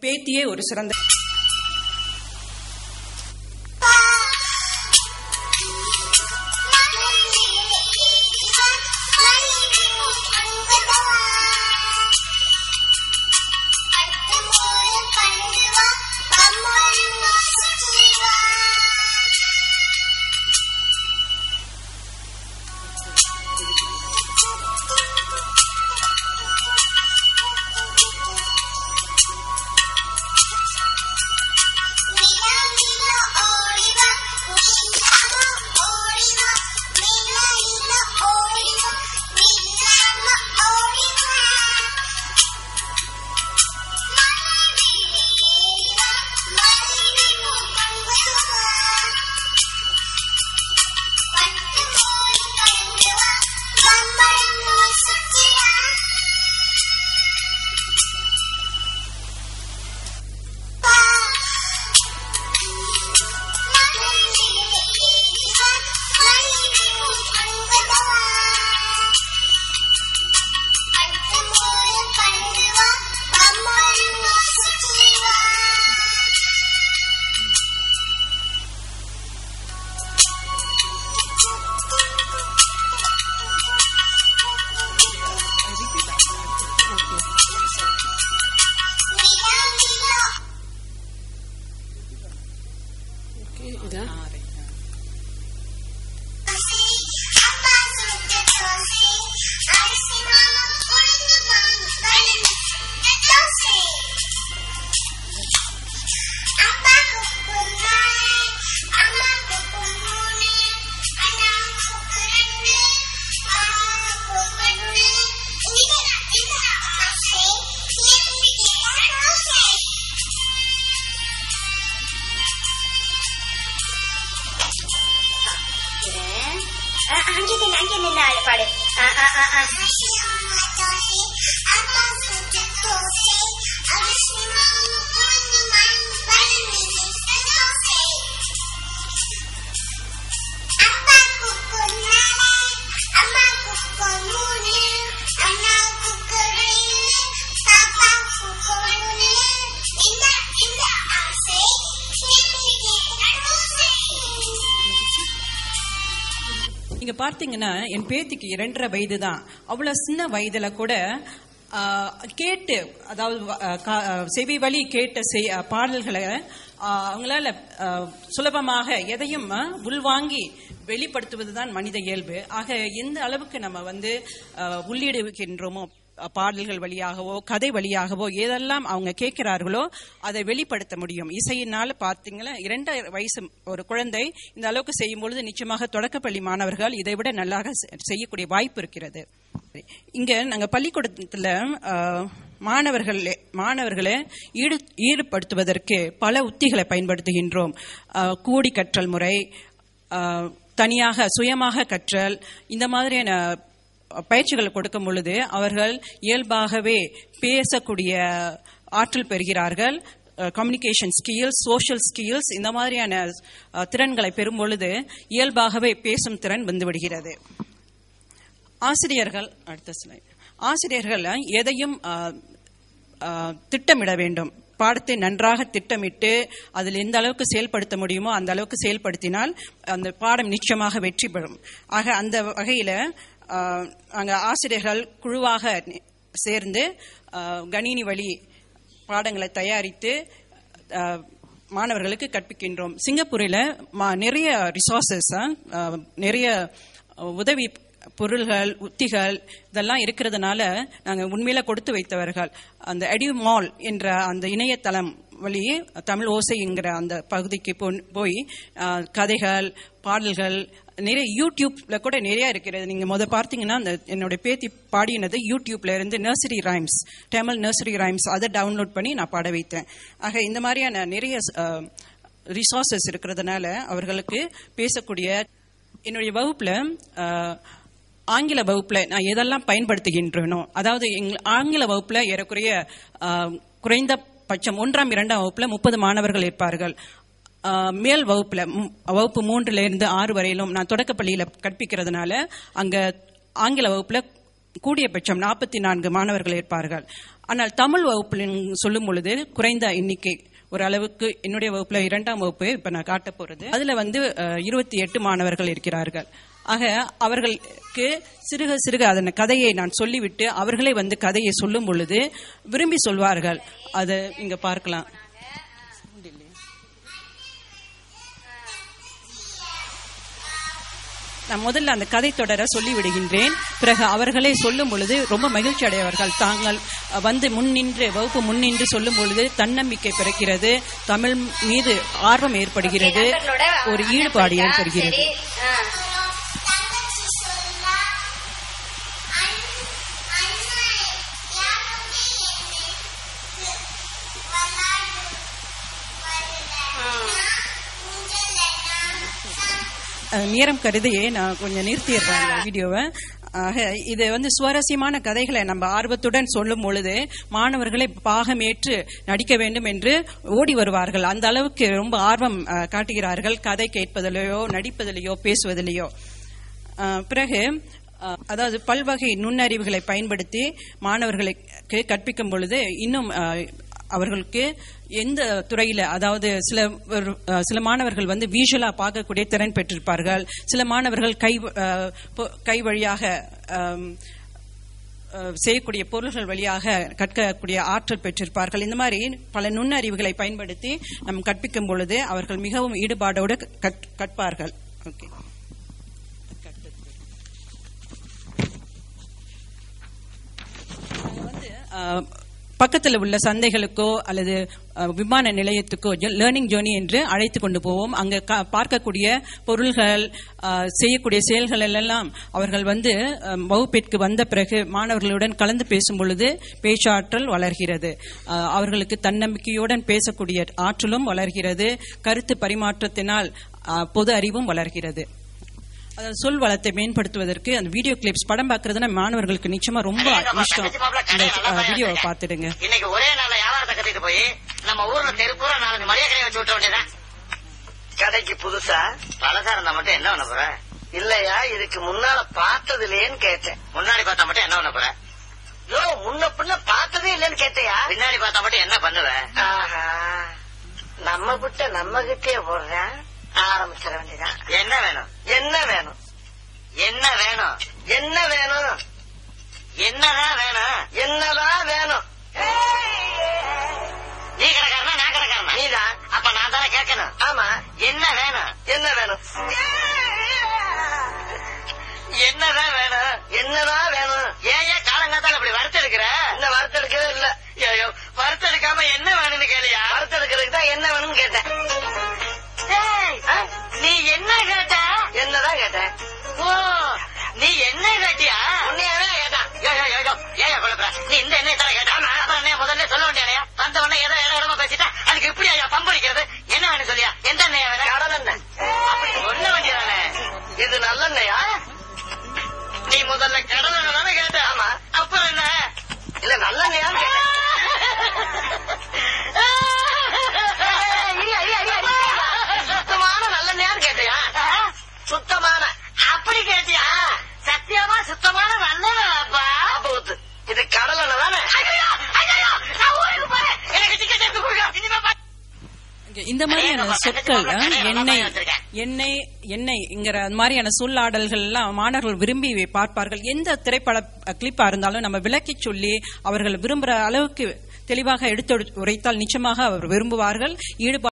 பேத்தியே ஒரு சிறந்த அங்கே நின்று ஆளு பாடு நீங்க பார்த்தீங்கன்னா என் பேத்திக்கு இரண்டரை வயது தான் அவ்வளவு சின்ன வயதுல கூட கேட்டு அதாவது கா- செவி வழி கேட்ட செய்- பாடல்களை அவங்களால சுலபமாக எதையும் உள்வாங்கி வெளிப்படுத்துவது தான் மனித இயல்பு. ஆக எந்த அளவுக்கு நம்ம வந்து உள்ளிடுகின்றோமோ பாடல்கள் வழியாகவோ கதை வழியாகவோ ஏதெல்லாம் அவங்க கேட்கிறார்களோ அதை வெளிப்படுத்த முடியும். இசையினால் பார்த்தீங்களா இரண்டு வயசு ஒரு குழந்தை இந்த அளவுக்கு செய்யும் பொழுது நிச்சயமாக தொடக்கப்பள்ளி மாணவர்கள் இதை விட நல்லாக செ- செய்யக்கூடிய வாய்ப்பு இருக்கிறது. இங்க நாங்க பள்ளிக்கூடத்துல மாணவர்கள் மாணவர்களை ஈடு ஈடுபடுத்துவதற்கு பல உத்திகளை பயன்படுத்துகின்றோம். கூடி கற்றல் முறை தனியாக சுயமாக கற்றல் இந்த மாதிரியான பயிற்சிகள் கொடுக்கும் பொழுது அவர்கள் இயல்பாகவே பேசக்கூடிய ஆற்றல் பெறுகிறார்கள். கம்யூனிகேஷன் ஸ்கில்ஸ் சோஷியல் ஸ்கில்ஸ் இந்த மாதிரியான திறன்களை பெறும் பொழுது இயல்பாகவே பேசும் திறன் வந்துவிடுகிறது ஆசிரியர்கள் அடுத்த ஆசிரியர்கள் எதையும் திட்டமிட வேண்டும். பாடத்தை நன்றாக திட்டமிட்டு அதில் எந்த அளவுக்கு செயல்படுத்த முடியுமோ அந்த அளவுக்கு செயல்படுத்தினால் அந்த பாடம் நிச்சயமாக வெற்றி பெறும். ஆக அந்த வகையில் நாங்கள் ஆசிரியர்கள் குழுவாக சேர்ந்து கணினி வழி பாடங்களை தயாரித்து மாணவர்களுக்கு கற்பிக்கின்றோம். சிங்கப்பூரில் மா- நிறைய ரிசோர்சஸ் நிறைய உதவி பொருள்கள் உத்திகள் இதெல்லாம் இருக்கிறதுனால நாங்கள் உண்மையில கொடுத்து வைத்தவர்கள். அந்த எடியூ மால் என்ற அந்த இணையதளம் வழி தமிழ் ஓசைங்கிற அந்த பகுதிக்கு போய் கதைகள் பாடல்கள் நிறைய யூடியூப்ல கூட நிறைய இருக்கிறது. நீங்க முத பார்த்தீங்கன்னா அந்த என்னோட பேத்தி பாடினது யூடியூப்ல இருந்து nursery rhymes Tamil nursery rhymes அதை டவுன்லோட் பண்ணி நான் பாட வைத்தேன். ஆக இந்த மாதிரியான நிறைய ரிசோர்சஸ் இருக்கிறதுனால அவர்களுக்கு பேசக்கூடிய என்னுடைய வகுப்புல ஆங்கில வகுப்புல நான் எதெல்லாம் பயன்படுத்துகின்றேனோ அதாவது ஆங்கில வகுப்புல ஏறக்குறைய குறைந்த பட்சம் ஒன்றாம் இரண்டாம் வகுப்புல முப்பது மாணவர்கள் இருப்பார்கள். மேல் வகுப்புல வகுப்பு மூன்றுல இருந்து ஆறு வரையிலும் நான் தொடக்கப்பள்ளியில கற்பிக்கிறதுனால அங்க ஆங்கில வகுப்புல கூடியபட்சம் நாற்பத்தி நான்கு மாணவர்கள் இருப்பார்கள். ஆனால் தமிழ் வகுப்பில் சொல்லும் பொழுது குறைந்த எண்ணிக்கை ஒரு அளவுக்கு என்னுடைய வகுப்புல இரண்டாம் வகுப்பு இப்ப நான் காட்ட போறது. அதுல வந்து இருபத்தி எட்டு மாணவர்கள் இருக்கிறார்கள். ஆக அவர்களுக்கு சிறுக சிறுக அதன் கதையை நான் சொல்லிவிட்டு அவர்களே வந்து கதையை சொல்லும் பொழுது விரும்பி சொல்வார்கள். அதை இங்க பார்க்கலாம். நான் முதல்ல அந்த கதை தொடர சொல்லிவிடுகின்றேன். பிறகு அவர்களே சொல்லும் பொழுது ரொம்ப மகிழ்ச்சி அடையவர்கள். தாங்கள் வந்து முன்னின்று வகுப்பு முன்னின்று சொல்லும் பொழுது தன்னம்பிக்கை பிறக்கிறது. தமிழ் மீது ஆர்வம் ஏற்படுகிறது. ஒரு ஈடுபாடு ஏற்படுகிறது. நேரம் கருதியே நான் கொஞ்சம் நிறுத்திடுறேன் இந்த வீடியோவை. ஆக இது வந்து சுவாரஸ்யமான கதைகளை நம்ம ஆர்வத்துடன் சொல்லும் பொழுது மாணவர்களை பாகமேற்று நடிக்க வேண்டும் என்று ஓடி வருவார்கள். அந்த அளவுக்கு ரொம்ப ஆர்வம் காட்டுகிறார்கள். கதை கேட்பதிலேயோ நடிப்பதிலேயோ பேசுவதிலேயோ. பிறகு அதாவது பல்வகை நுண்ணறிவுகளை பயன்படுத்தி மாணவர்களுக்கு கற்பிக்கும் பொழுது இன்னும் அவர்களுக்கு எந்த துறையில அதாவது சில ஒரு, சில மாணவர்கள் வந்து விஷுவலா பார்க்கக்கூடிய திறன் பெற்றிருப்பார்கள். சில மாணவர்கள் கை கை வழியாக செய்யக்கூடிய பொருள்கள் வழியாக கற்கக்கூடிய ஆற்றல் பெற்றிருப்பார்கள். இந்த மாதிரி பல நுண்ணறிவுகளை பயன்படுத்தி நம் கற்பிக்கும் பொழுது அவர்கள் மிகவும் ஈடுபாடோடு கற்பார்கள். ஓகே. அஹ், பக்கத்தில் உள்ள சந்தைகளுக்கோ அல்லது விமான நிலையத்துக்கோ லேர்னிங் ஜேர்னி என்று அழைத்து கொண்டு போவோம். அங்க க- பார்க்கக்கூடிய பொருள்கள் செய்யக்கூடிய செயல்கள் எல்லாம் அவர்கள் வந்து வகுப்பிற்கு வந்த பிறகு மாணவர்களுடன் கலந்து பேசும் பொழுது பேச்சாற்றல் வளர்கிறது. அவர்களுக்கு தன்னம்பிக்கையுடன் பேசக்கூடிய ஆற்றலும் வளர்கிறது. கருத்து பரிமாற்றத்தினால் பொது அறிவும் வளர்கிறது. அதாவது சொல் வளத்தை மேம்படுத்துவதற்கு அந்த வீடியோ கிளிப்ஸ் படம் பார்க்கறதுனா மாணவர்களுக்கு நிச்சயமா ரொம்ப இஷ்டம். இந்த வீடியோவை. பார்த்துடுங்க. இன்னைக்கு ஒரே நாள்ல வியாபாரத்தை கத்திட்டு போய் நம்ம ஊர்ல தெருப்பூரா நாலஞ்சு மளிகை கடையை வச்சு விட்ட வேண்டியதான் கடைக்கு புதுசா பழசா இருந்தா மட்டும் என்ன பண்ண போற? இல்லையா இதுக்கு முன்னால பார்த்தது இல்லையேன்னு கேட்டேன். முன்னாடி பார்த்தா மட்டும் என்ன பண்ண போற? யோ முன்ன பின்ன பார்த்ததே இல்லைன்னு கேட்டையா? பின்னாடி பார்த்தா மட்டும் என்ன பண்ணுவ? ஆஹா நம்ம கிட்ட நம்ம கிட்டே போடுறேன். ஆரம்பிச்சிட வேண்டியதான் என்ன வேணும்? என்ன வேணும்? என்ன வேணும்? என்ன வேணும்? என்னதான் வேணும்? என்னதான் வேணும்? நீ கடைக்காரனா நான் கடைக்காரனா? நீதான். அப்ப நான் தானே கேட்கணும். ஆமா. என்ன வேணும்? என்ன வேணும்? என்னதான் வேணும்? என்னதான் இந்த மாதிரியான சொற்கள் எண்ணெய் வச்சிருக்கேன். எண்ணெய் எண்ணெய்ங்கிற அந்த மாதிரியான சொல்லாடல்கள் எல்லாம் மாணவர்கள் விரும்பி பார்ப்பார்கள் எந்த திரைப்பட கிளிப்பா இருந்தாலும் நம்ம விளக்கி சொல்லி அவர்கள் விரும்புற அளவுக்கு தெளிவாக எடுத்து உரைத்தால் நிச்சயமாக அவர் விரும்புவார்கள் ஈடுபாடு